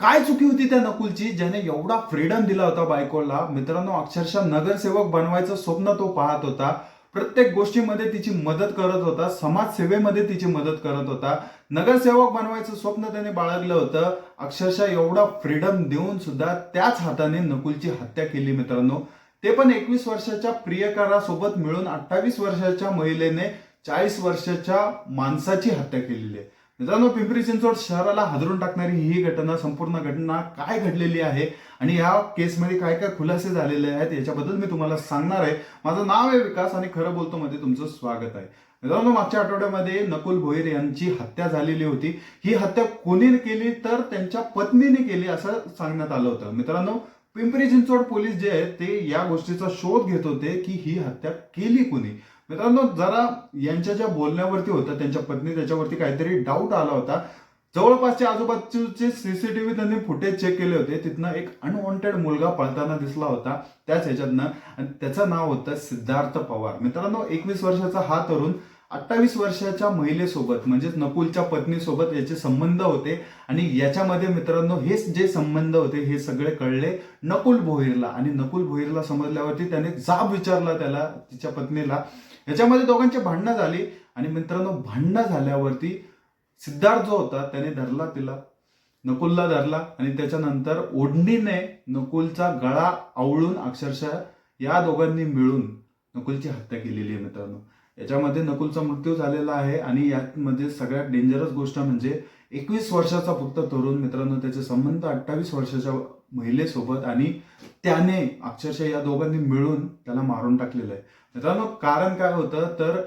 काय चुकी होती त्या नकुलची? ज्याने एवढा फ्रीडम दिला होता बायकोला. मित्रांनो अक्षरशः नगरसेवक बनवायचं स्वप्न तो पाहत होता. प्रत्येक गोष्टीमध्ये तिची मदत करत होता. समाजसेवेमध्ये तिची मदत करत होता. नगरसेवक बनवायचं स्वप्न त्याने बाळगलं होतं. अक्षरशः एवढा फ्रीडम देऊन सुद्धा त्याच हाताने नकुलची हत्या केली मित्रांनो. ते पण एकवीस वर्षाच्या प्रियकरासोबत मिळून अठ्ठावीस वर्षाच्या महिलेने चाळीस वर्षाच्या माणसाची हत्या केलेली आहे. मित्रांनो पिंपरी चिंचवड शहराला हादरून टाकणारी ही घटना संपूर्ण घटना काय घडलेली आहे आणि या केसमध्ये काय काय खुलासे झालेले आहेत याच्याबद्दल मी तुम्हाला सांगणार आहे. माझं नाव आहे विकास आणि खरं बोलतो मध्ये तुमचं स्वागत आहे. मित्रांनो मागच्या आठवड्यामध्ये नकुल भोईर यांची हत्या झालेली होती. ही हत्या कोणी केली तर त्यांच्या पत्नीने केली असं सांगण्यात आलं होतं. मित्रांनो पिंपरी चिंचवड पोलीस जे आहेत ते या गोष्टीचा शोध घेत होते की ही हत्या केली कोणी? मित्रांनो जरा यांच्या ज्या बोलण्यावरती होतं त्यांच्या पत्नी त्याच्यावरती काहीतरी डाऊट आला होता. जवळपासच्या आजूबाजूचे सीसीटीव्ही त्यांनी फुटेज चेक केले होते. तिथनं एक अनवॉन्टेड मुलगा पळताना दिसला होता. त्याच ह्याच्यातनं आणि त्याचं नाव होतं सिद्धार्थ पवार. मित्रांनो एकवीस वर्षाचा हा तरुण अठ्ठावीस वर्षाच्या महिलेसोबत म्हणजेच नकुलच्या पत्नीसोबत याचे संबंध होते. आणि याच्यामध्ये मित्रांनो हे जे संबंध होते हे सगळे कळले नकुल भोईरला. आणि नकुल भोईरला समजल्यावरती त्याने जाब विचारला त्याला तिच्या पत्नीला. याच्यामध्ये दोघांची भांडणं झाली आणि मित्रांनो भांडणं झाल्यावरती सिद्धार्थ जो होता त्याने धरला तिला. नकुलला धरला आणि त्याच्यानंतर ओढणीने नकुलचा गळा आवळून अक्षरशः या दोघांनी मिळून नकुलची हत्या केलेली आहे मित्रांनो. याच्यामध्ये नकुलचा मृत्यू झालेला आहे आणि यामध्ये सगळ्यात डेंजरस गोष्ट म्हणजे एकवीस वर्षाचा फक्त तरुण मित्रांनो त्याचे संबंध अठ्ठावीस वर्षाच्या महिलेसोबत आणि त्याने अक्षरशः या दोघांनी मिळून त्याला मारून टाकलेलं आहे. मित्रांनो कारण काय होतं? तर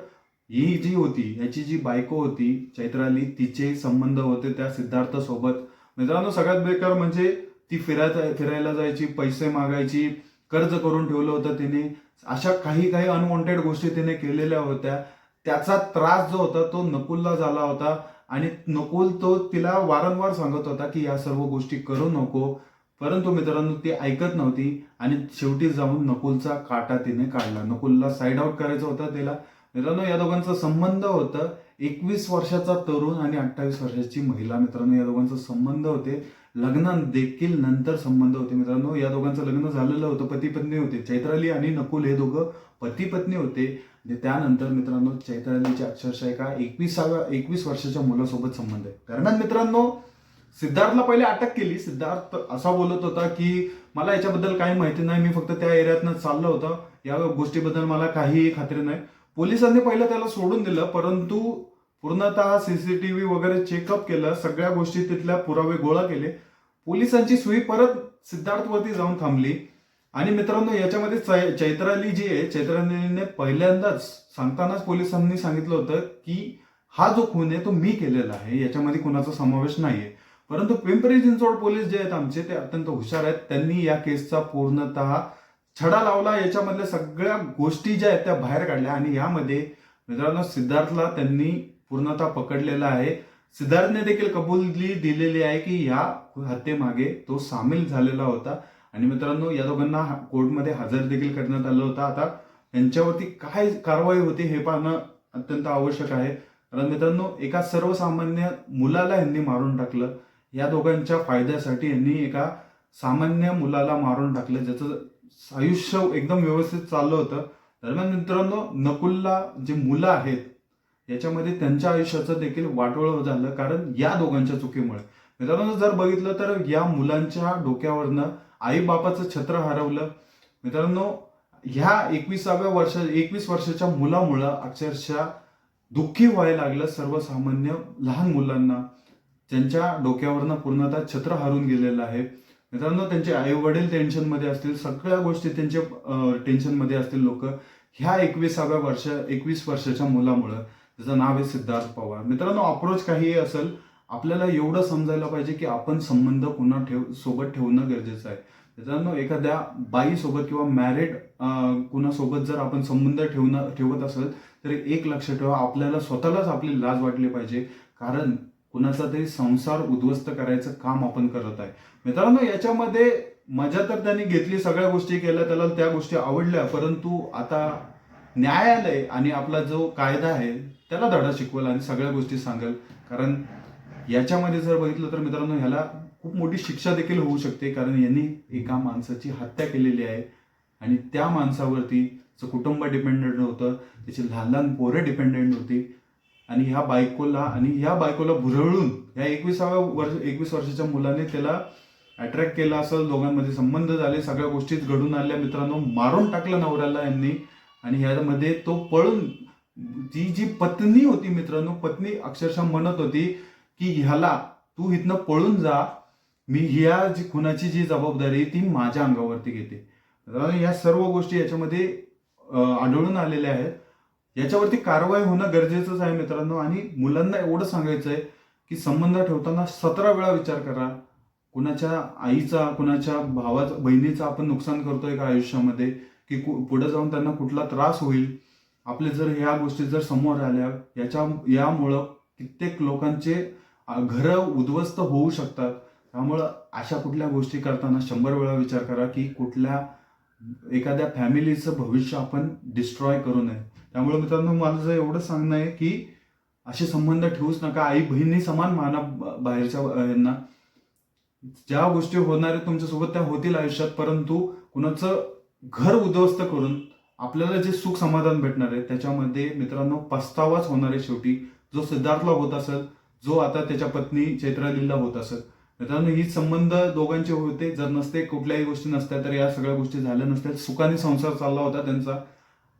ही जी होती याची जी बायको होती चैत्राली तिचे संबंध होते त्या सिद्धार्थ सोबत मित्रांनो सगळ्यात बेकार म्हणजे ती फिरायचा फिरायला जायची पैसे मागायची कर्ज करून ठेवलं होतं तिने. अशा काही काही अनवॉन्टेड गोष्टी तिने केलेल्या होत्या. त्याचा त्रास जो होता तो नकुलला झाला होता. आणि नकुल तो तिला वारंवार सांगत होता की या सर्व गोष्टी करू नको. परंतु मित्रांनो ती ऐकत नव्हती आणि शेवटी जाऊन नकुलचा काटा तिने काढला. नकुलला साईड आउट करायचं होतं तिला. मित्रांनो या दोघांचा संबंध होतं एकवीस वर्षाचा तरुण आणि अठ्ठावीस वर्षाची महिला. मित्रांनो या दोघांचा संबंध होते. लग्न देखील नंतर संबंध होते. मित्रांनो या दोघांचं लग्न झालेलं होतं पती पत्नी होते. चैत्राली आणि नकुल हे दोघं पती पत्नी होते. आणि त्यानंतर मित्रांनो चैतन्याचे अक्षरशः एका एकविसाव्या एकवीस वर्षाच्या मुलासोबत संबंध आहे. दरम्यान मित्रांनो सिद्धार्थला पहिले अटक केली. सिद्धार्थ असा बोलत होता की मला याच्याबद्दल काही माहिती नाही. मी फक्त त्या एरियातनं चाललो होतं. या गोष्टीबद्दल मला काहीही खात्री नाही. पोलिसांनी पहिलं त्याला सोडून दिलं परंतु पूर्णतः सीसीटीव्ही वगैरे चेकअप केलं. सगळ्या गोष्टी तिथल्या पुरावे गोळा केले. पोलिसांची सुई परत सिद्धार्थवरती जाऊन थांबली. आणि मित्रांनो याच्यामध्ये चै- चैत्राली जी आहे चैत्रालीने पहिल्यांदाच सांगतानाच पोलिसांनी सांगितलं होतं की हा जो खून आहे तो मी केलेला आहे. याच्यामध्ये कुणाचा समावेश नाहीये. परंतु पिंपरी चिंचवड पोलीस जे आहेत आमचे ते अत्यंत हुशार आहेत. त्यांनी या केसचा पूर्णतः छडा लावला. याच्यामधल्या सगळ्या गोष्टी ज्या आहेत त्या बाहेर काढल्या. आणि यामध्ये मित्रांनो सिद्धार्थला त्यांनी पूर्णतः पकडलेला आहे. सिद्धार्थने देखील कबुली दिलेली आहे की या हत्येमागे तो सामील झालेला होता. आणि मित्रांनो या दोघांना कोर्टमध्ये हजर देखील करण्यात आलं होतं. आता त्यांच्यावरती काय कारवाई होती हे पाहणं अत्यंत आवश्यक आहे. कारण मित्रांनो एका सर्वसामान्य मुलाला यांनी मारून टाकलं. या दोघांच्या फायद्यासाठी यांनी एका सामान्य मुलाला मारून टाकलं ज्याचं आयुष्य एकदम व्यवस्थित चाललं होतं. दरम्यान मित्रांनो नकुलला जे मुलं आहेत याच्यामध्ये त्यांच्या आयुष्याचं देखील वाटोळ झालं. कारण या दोघांच्या चुकीमुळे. मित्रांनो जर बघितलं तर या मुलांच्या डोक्यावरनं आई बापाचं छत्र हरवलं. मित्रांनो ह्या एकविसाव्या वर्ष एकवीस वर्षाच्या मुलामुळं अक्षरशः दुःखी व्हायला लागलं सर्वसामान्य लहान मुलांना. त्यांच्या डोक्यावरनं पूर्णतः छत्र हरून गेलेलं आहे. मित्रांनो त्यांचे आई वडील टेन्शनमध्ये असतील सगळ्या गोष्टी त्यांचे टेन्शनमध्ये असतील लोक. ह्या एकविसाव्या वर्ष एकवीस वर्षाच्या मुलामुळं. त्याचं नाव आहे सिद्धार्थ पवार. मित्रांनो अप्रोच काही असेल आपल्याला एवढं समजायला पाहिजे की आपण संबंध पुन्हा ठेव सोबत ठेवणं गरजेचं आहे. त्याच्यानं एखाद्या बाईसोबत किंवा मॅरिड कुणासोबत जर आपण संबंध ठेवणं ठेवत असेल तर एक लक्ष ठेवा. आपल्याला स्वतःलाच आपली लाज वाटली पाहिजे. कारण कुणाचा तरी संसार उद्ध्वस्त करायचं काम आपण करत आहे. मित्रांनो याच्यामध्ये मजा तर त्यांनी घेतली सगळ्या गोष्टी केल्या त्याला त्या गोष्टी आवडल्या परंतु आता न्यायालय आणि आपला जो कायदा आहे त्याला धडा शिकवेल आणि सगळ्या गोष्टी सांगेल कारण याच्यामध्ये जर बघितलं तर मित्रांनो ह्याला खूप मोठी शिक्षा देखील होऊ शकते कारण यांनी एका माणसाची हत्या केलेली आहे. आणि त्या माणसावरती कुटुंब डिपेंडेंट होतं त्याची लहान लहान पोरं डिपेंडेंट होती. आणि ह्या बायकोला आणि ह्या बायकोला भुरळून ह्या एकविसाव्या वर्ष एकवीस वर्षाच्या मुलाने त्याला अट्रॅक्ट केला असं दोघांमध्ये संबंध झाले. सगळ्या गोष्टीच घडून आल्या मित्रांनो. मारून टाकलं नवऱ्याला यांनी. आणि ह्यामध्ये तो पळून ती जी पत्नी होती मित्रांनो पत्नी अक्षरशः म्हणत होती की ह्याला तू इथनं पळून जा. मी ह्या जी खुनाची जी जबाबदारी आहे ती माझ्या अंगावरती घेते. या सर्व गोष्टी याच्यामध्ये आढळून आलेल्या आहेत. याच्यावरती कारवाई होणं गरजेचंच आहे मित्रांनो. आणि मुलांना एवढं सांगायचं आहे की संबंध ठेवताना सतरा वेळा विचार करा. कुणाच्या आईचा कुणाच्या भावाचा बहिणीचा आपण नुकसान करतोय का आयुष्यामध्ये? की कु- पुढे जाऊन त्यांना कुठला त्रास होईल? आपले जर ह्या गोष्टी जर समोर आल्या याच्या यामुळं कित्येक लोकांचे घरं उद्ध्वस्त होऊ शकतात. त्यामुळं अशा कुठल्या गोष्टी करताना शंभर वेळा विचार करा की कुठल्या एखाद्या फॅमिलीचं भविष्य आपण डिस्ट्रॉय करू नये. त्यामुळे मित्रांनो माझं एवढं सांगणं आहे की असे संबंध ठेवूच नका. आई बहिणी समान माना बाहेरच्या यांना. ज्या गोष्टी होणार आहेत तुमच्यासोबत त्या होतील आयुष्यात परंतु कुणाचं घर उद्ध्वस्त करून आपल्याला जे सुख समाधान भेटणार आहे त्याच्यामध्ये मित्रांनो पस्तावाच होणार आहे शेवटी. जो सिद्धार्थला होत असेल जो आता त्याच्या पत्नी चैत्रालीला होत असत मित्रांनो हीच संबंध दोघांचे होते. जर नसते कुठल्याही गोष्टी नसत्या तर या सगळ्या गोष्टी झाल्या नसत्या. सुखाने संसार चालला होता त्यांचा.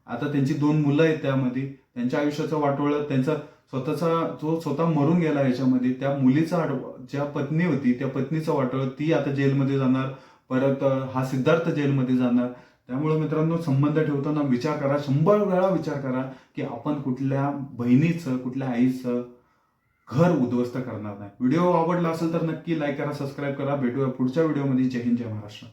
आता त्यांची दोन मुलं आहेत त्यामध्ये. त्यांच्या आयुष्याचं वाटोळं त्यांचा स्वतःचा जो स्वतः मरून गेला याच्यामध्ये त्या मुलीचा ज्या पत्नी होती त्या पत्नीचं वाटोळं ती आता जेलमध्ये जाणार. परत हा सिद्धार्थ जेलमध्ये जाणार. त्यामुळे मित्रांनो संबंध ठेवताना विचार करा. शंभर वेळा विचार करा की आपण कुठल्या बहिणीचं कुठल्या आईचं घर उद्ध्वस्त करणार नाही. व्हिडिओ आवडला असेल तर नक्की लाईक करा सबस्क्राईब करा. भेटूया पुढच्या व्हिडिओमध्ये जय हिंद जय महाराष्ट्र.